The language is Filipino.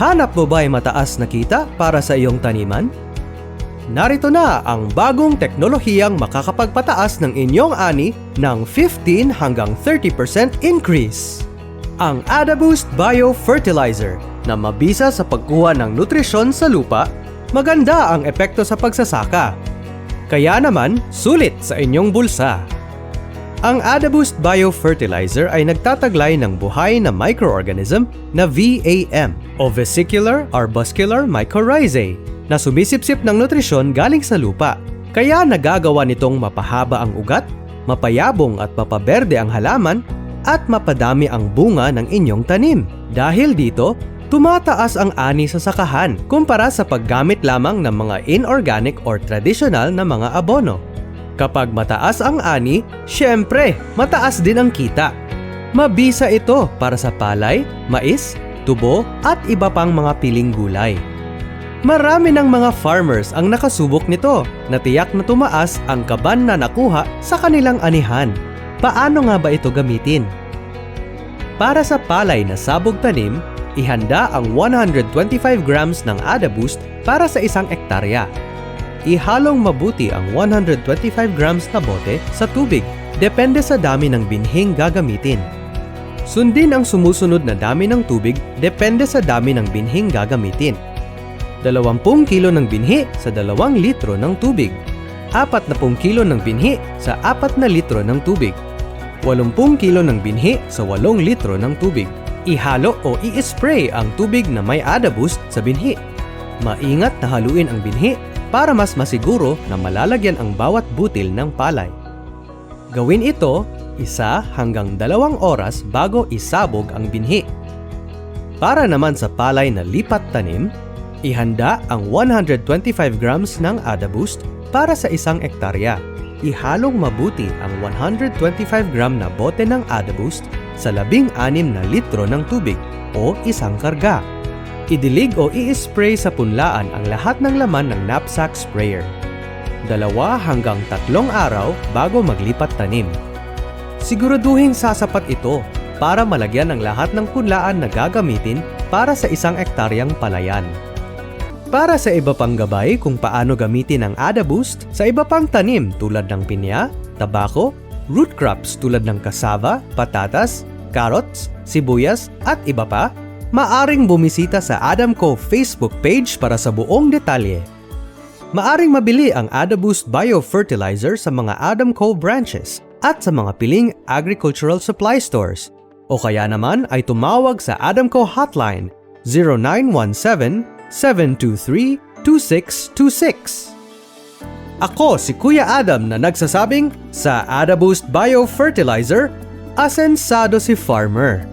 Hanap mo ba ay mataas na kita para sa iyong taniman? Narito na ang bagong teknolohiyang makakapagpataas ng inyong ani ng 15 hanggang 30% increase. Ang AdaBoost Biofertilizer na mabisa sa pagkuha ng nutrisyon sa lupa, maganda ang epekto sa pagsasaka. Kaya naman, sulit sa inyong bulsa. Ang AdaBoost Biofertilizer ay nagtataglay ng buhay na microorganism na VAM o Vesicular Arbuscular Mycorrhizae na sumisipsip ng nutrisyon galing sa lupa. Kaya nagagawa nitong mapahaba ang ugat, mapayabong at mapaberde ang halaman at mapadami ang bunga ng inyong tanim. Dahil dito, tumataas ang ani sa sakahan kumpara sa paggamit lamang ng mga inorganic or traditional na mga abono. Kapag mataas ang ani, syempre, mataas din ang kita. Mabisa ito para sa palay, mais, tubo at iba pang mga piling gulay. Marami ng mga farmers ang nakasubok nito na tiyak na tumaas ang kaban na nakuha sa kanilang anihan. Paano nga ba ito gamitin? Para sa palay na sabog tanim, ihanda ang 125 grams ng AdaBoost para sa isang ektarya. Ihalong mabuti ang 125 grams na bote sa tubig, depende sa dami ng binhing gagamitin. Sundin ang sumusunod na dami ng tubig depende sa dami ng binhing gagamitin. 20 kilo ng binhi sa 2 litro ng tubig. 40 kilo ng binhi sa 4 na litro ng tubig. 80 kilo ng binhi sa 8 litro ng tubig. Ihalo o i-spray ang tubig na may AdaBoost sa binhi. Maingat na haluin ang binhi para mas masiguro na malalagyan ang bawat butil ng palay. Gawin ito isa hanggang dalawang oras bago isabog ang binhi. Para naman sa palay na lipat tanim, ihanda ang 125 grams ng AdaBoost para sa isang ektarya. Ihalong mabuti ang 125 gram na bote ng AdaBoost sa 16 na litro ng tubig o isang karga. Idilig o i-spray sa punlaan ang lahat ng laman ng knapsack sprayer. Dalawa hanggang tatlong araw bago maglipat tanim. Siguraduhin sasapat ito para malagyan ang lahat ng punlaan na gagamitin para sa isang ektaryang palayan. Para sa iba pang gabay kung paano gamitin ang AdaBoost sa iba pang tanim tulad ng pinya, tabako, root crops tulad ng kasava, patatas, carrots, sibuyas at iba pa, maaring bumisita sa Adamco Facebook page para sa buong detalye. Maaring mabili ang AdaBoost Biofertilizer sa mga Adamco branches at sa mga piling agricultural supply stores o kaya naman ay tumawag sa Adamco hotline 0917-723-2626. Ako si Kuya Adam na nagsasabing sa AdaBoost Biofertilizer, asensado si farmer.